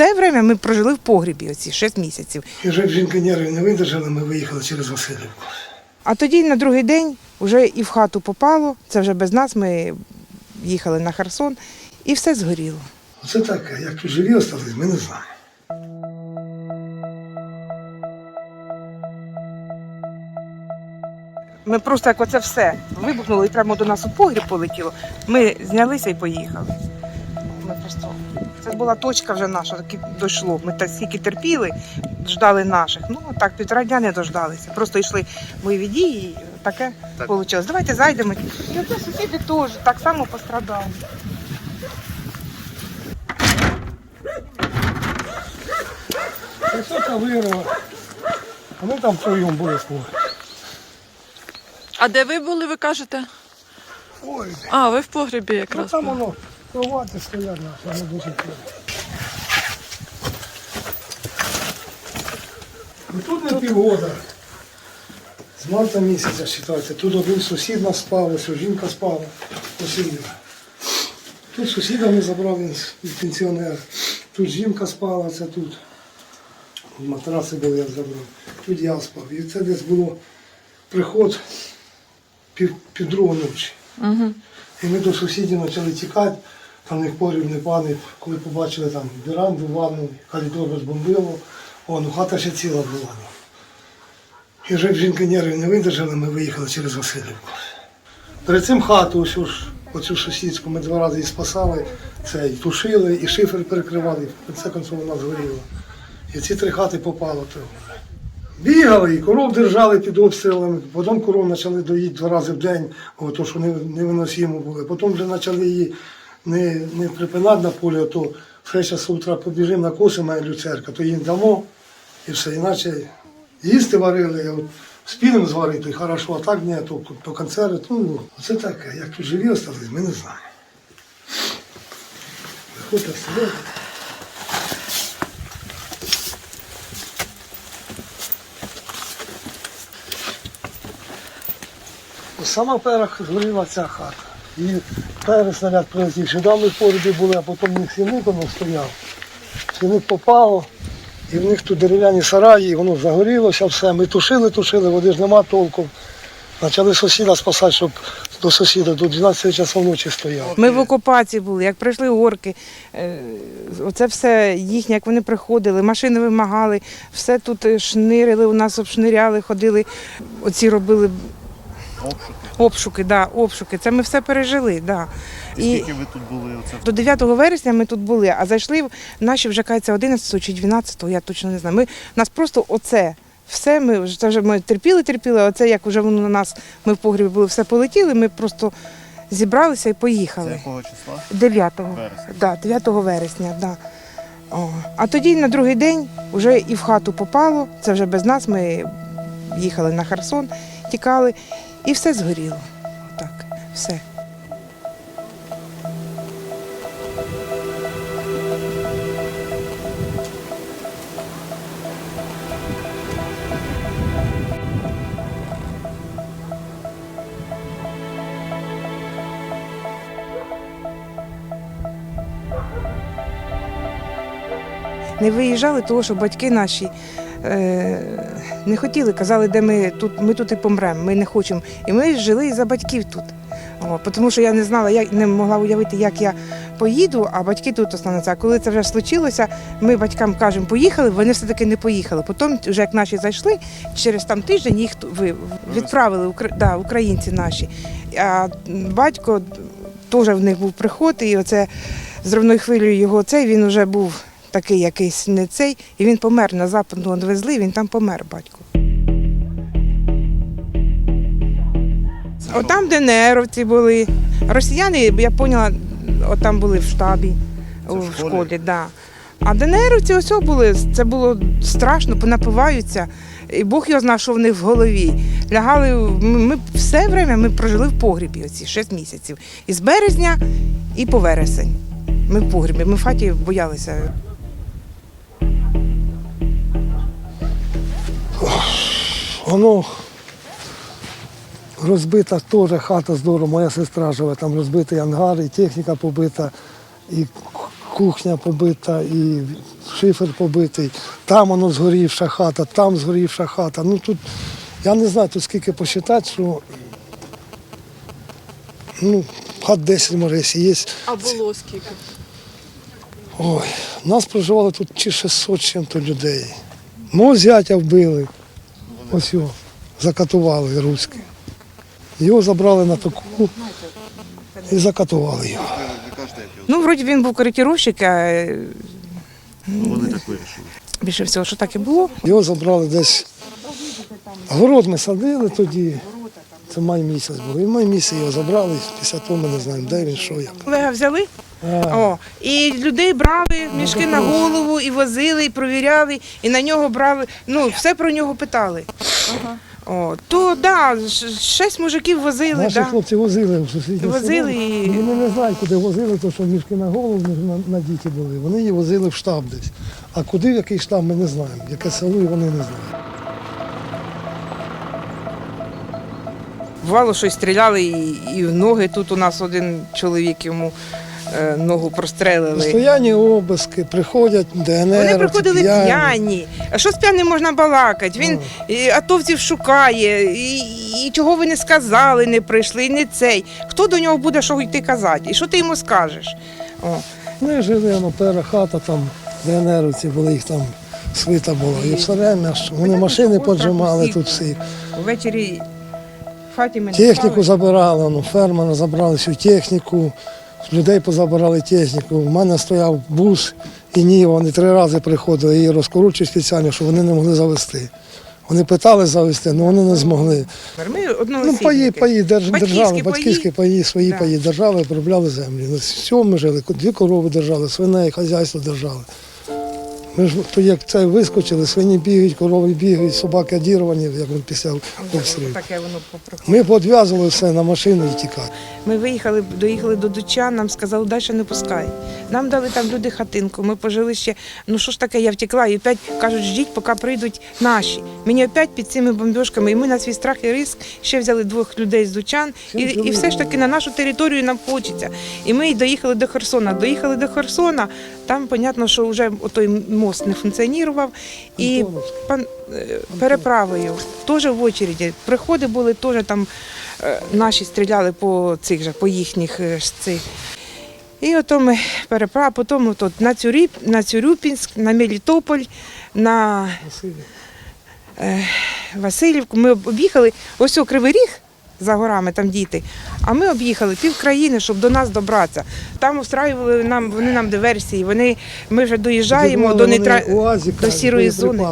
все время ми прожили в погрібі оці 6 місяців. І вже жінка нерви не видержали, ми виїхали через Васильівку. А тоді на другий день вже і в хату попало, це вже без нас, ми їхали на Херсон, і все згоріло. Оце так, як живі остались, ми не знаємо. Ми просто як оце все вибухнуло і прямо до нас у погріб полетіло. Ми знялися і поїхали. Ми просто... Це була точка вже наша, таки дійшло. Ми так скільки терпіли, ждали наших. Ну так півтора дня не дождалися. Просто йшли бойові дії, і таке вийшло. Давайте зайдемо. І оце сусіди теж так само пострадали. Висока вирва, а ми там втроєм були. А де ви були, ви кажете? Ой, А, ви в погребі ну якраз. там воно, кровати стоять наші, воно дуже тут не півгода. З марта місяця вважається. Тут один сусід нас спав, ось жінка спала, посиділа. Тут сусіда ми забрали з пенсіонера. Тут жінка спала, це тут. Матраси були, я забрав. Тут я спав. І це десь було приход пів, пів другої ночі. Угу. І ми до сусідів почали тікати, там них погріб не пани, коли побачили там веранду, ванну, коридор розбомбило, ну хата ще ціла була. ну. І вже як жінка нерви не видержали, ми виїхали через Васильівку. Перед цим хату, ось оцю сусідську, ми два рази її спасали, це і тушили, і шифер перекривали, в кінці концов вона згоріла. І ці три хати попало. Бігали, і коров держали під обстрілами, потім коров почали доїти два рази в день, о, то, що не- невиносимо було. Потім вже почали її не, не припинати на полі, а то все з утра побіжимо на коси, має люцерка, то їм дамо і все. Іначе їсти варили, спінем зварити, хорошо, а так ні, то, то концерти. Ну, це таке, як тут живі остались, ми не знаємо. Виходьте в село. Сама перах згоріла ця хата. І перший снаряд прилетів сюди, ми в погребі були, а потім в них сіник воно стояв. Сіник попало, і в них тут дерев'яні сараї, і воно загорілося все. Ми тушили, тушили, води ж нема толком. Почали сусіда спасати, щоб до сусіда до 12 часов ночі стояв. Ми в окупації були, як прийшли орки, е, оце все їхнє, як вони приходили, машини вимагали, все тут шнирили, у нас обшниряли, ходили, оці робили Обшуки. да, обшуки. Це ми все пережили. Да. І скільки ви тут були? Оце До 9 вересня ми тут були, а зайшли в- наші вже кається 11 чи 12, я точно не знаю. Ми нас просто оце. Все, ми вже це вже ми терпіли, терпіли. а Оце як вже воно на нас, ми в погрібі були, все полетіли. Ми просто зібралися і Це поїхали. якого числа? 9 Вересня. Да, 9 вересня, да. О. А тоді на другий день вже і в хату попало. Це вже без нас. Ми їхали на Херсон, тікали, і все згоріло. Так, все. Не виїжджали, тому що батьки наші не хотіли, казали, де ми тут, ми тут і помремо, ми не хочемо. І ми жили за батьків тут. О, тому що я не знала, як не могла уявити, як я поїду, а батьки тут остануться. А коли це вже случилося, ми батькам кажемо, поїхали, вони все-таки не поїхали. Потім, вже як наші зайшли, через там тиждень їх відправили да, українці наші. А батько теж в них був приход, і оце зривною хвилею його цей він вже був такий якийсь не цей, і він помер на западну відвезли, він там помер батько. От там ДНРовці були. Росіяни, я поняла, от там були в штабі, Це в школі? да. А ДНРовці ось були, це було страшно, понапиваються. І Бог його знав, що в них в голові. Лягали, ми, ми все время ми прожили в погрібі оці 6 місяців. Із березня і по вересень. Ми в погрібі, ми в хаті боялися. Воно розбита теж хата здорово, моя сестра живе, там розбитий ангар, і техніка побита, і кухня побита, і шифер побитий. Там воно згорівша хата, там згорівша хата. Ну тут я не знаю, тут скільки посчитати, що ну, хат 10 може, є. А було скільки? Ой, нас проживало тут чи 600 чим-то людей. Мого зятя вбили. Ось його закатували руські. Його забрали на таку і закатували його. Ну, вроді він був коректировщик, а е, вони так вирішили. більше всього, що так і було. Його забрали десь. Город ми садили тоді. Це май місяць був. І май місяць його забрали, після того ми не знаємо, де він, що як. Колега взяли, О, і людей брали мішки на голову, і возили, і провіряли, і на нього брали. Ну, все про нього питали. О, то да, ш- шість мужиків возили, Наші да. хлопці возили в сусіднє Возили і- Вони не знають, куди возили, тому що мішки на голову на, на діті були. Вони її возили в штаб десь. А куди, в який штаб, ми не знаємо. Яке село, і вони не знають. Бувало, щось стріляли і, і в ноги. Тут у нас один чоловік йому ногу прострелили. Постоянні обиски, приходять ДНР. Вони приходили п'яні. п'яні. А що з п'яним можна балакати? Він і, атовців шукає, і, і чого ви не сказали, не прийшли, не цей. Хто до нього буде що йти казати? І що ти йому скажеш? О. Ми жили, воно пера хата, там ДНРівці були, їх там свита була. І все время, ж вони машини поджимали тут всі. Ввечері в хаті ми не Техніку забирали, ну, фермера забрали всю техніку, людей позабирали техніку. У мене стояв бус і ні, вони три рази приходили, її розкоручують спеціально, щоб вони не могли завести. Вони питали завести, але вони не змогли. Ми Ну, паї, паї, держ, держави, держали, батьківські паї, свої Да. паї держали, обробляли землі. Всього ми жили, дві корови держали, свиней, хазяйство держали. Ми ж то як це вискочили, свині бігають, корови бігають, собаки одірвані, як ми після обстрілів. Ми подв'язували все на машину і тікали. Ми виїхали, доїхали до Дучан, нам сказали, далі не пускай. Нам дали там люди хатинку. Ми пожили ще. Ну що ж таке, я втекла, і опять кажуть, ждіть, поки прийдуть наші. Мені опять під цими бомбіжками, і ми на свій страх і риск ще взяли двох людей з Дучан. І, і все ж таки на нашу територію нам хочеться. І ми доїхали до Херсона. Доїхали до Херсона, там, понятно, що вже той мост не функціонував. І пан, е, переправою теж в очереді. Приходи були теж там е, наші стріляли по цих же, по їхніх е, цих. І ото ми переправ, потім ото на, Цюріп, на Цюрюпінськ, на Мелітополь, на Васильівку. Ми об'їхали ось о Кривий Ріг за горами, там діти. А ми об'їхали пів країни, щоб до нас добратися. Там устраювали нам, вони нам диверсії. Вони, ми вже доїжджаємо до, нейтра... вони до сірої зони.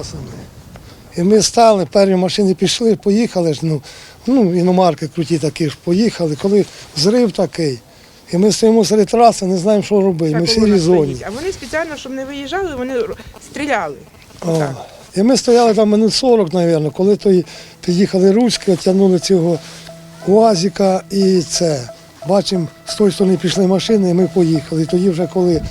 І ми стали, перві машини пішли, поїхали ж, ну, ну іномарки круті такі ж, поїхали, коли взрив такий. І ми стоїмо серед траси, не знаємо, що робити. Вся Ми в сірій зоні. А вони спеціально, щоб не виїжджали, вони стріляли. О. І ми стояли там минут 40, мабуть, коли той, під'їхали ручки, тягнули цього УАЗика і це. Бачимо, з тої сторони пішли машини, і ми поїхали. І тоді вже коли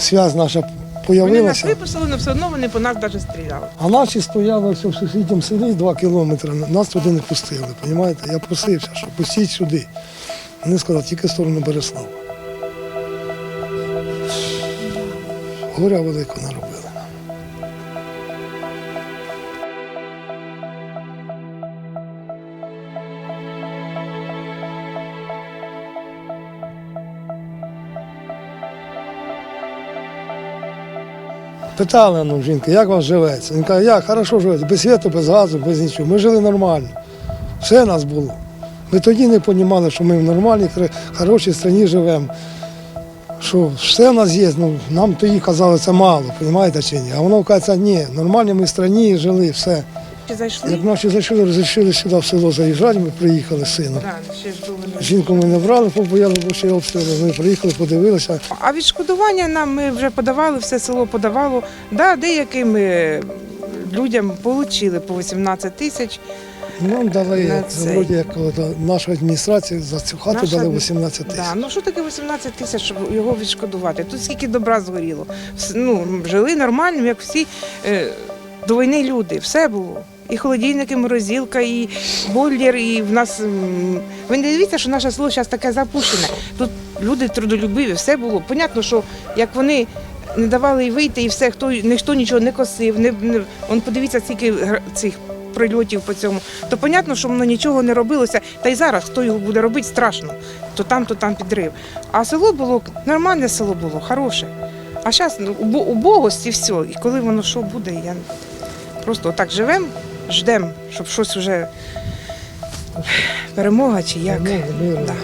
зв'язь наша Вони нас появилася, випустили, але все одно вони по нас навіть стріляли. а наші стояли все в сусідньому селі 2 кілометри, нас туди не пустили. Понімаєте? Я просився, що пустіть сюди. Вони сказали, тільки в сторону Береслава. Горя велико наробили. Питали ну, жінка, як вас живеться? Він каже, як, хорошо живеться, без світу, без газу, без нічого. Ми жили нормально. Все нас було. Ми тоді не розуміли, що ми в нормальній, хорошій країні живемо. Що все в нас є, ну, нам тоді казали, це мало, розумієте чи ні? А воно каже, ні, в нормальній ми країні жили, все. Чи зайшли? Як наші зайшли, розрішили сюди в село заїжджати, ми приїхали з сином. Жінку ми не брали, побояли, бо ще обстріли. Ми приїхали, подивилися. А відшкодування нам ми вже подавали, все село подавало. Да, деяким людям отримали по 18 тисяч. Нам дали, як, вроді, як от, наша адміністрація за цю хату Наша дали адмі- 18 тисяч. Да, ну що таке 18 тисяч, щоб його відшкодувати? Тут скільки добра згоріло. Ну, жили нормально, як всі е, до війни люди, все було. І холодильник, і морозилка, і бойлер, і в нас. Ви не дивіться, що наше село зараз таке запущене. Тут люди трудолюбиві, все було. Понятно, що як вони не давали і вийти, і все, хто ніхто нічого не косив, не, не он подивіться, скільки цих прильотів по цьому, то понятно, що воно нічого не робилося. Та й зараз хто його буде робити, страшно. То там, то там підрив. А село було нормальне село було, хороше. А зараз убогость і все. І коли воно що буде, я просто отак живемо, ждемо, щоб щось вже перемога чи як. Перемога. Да.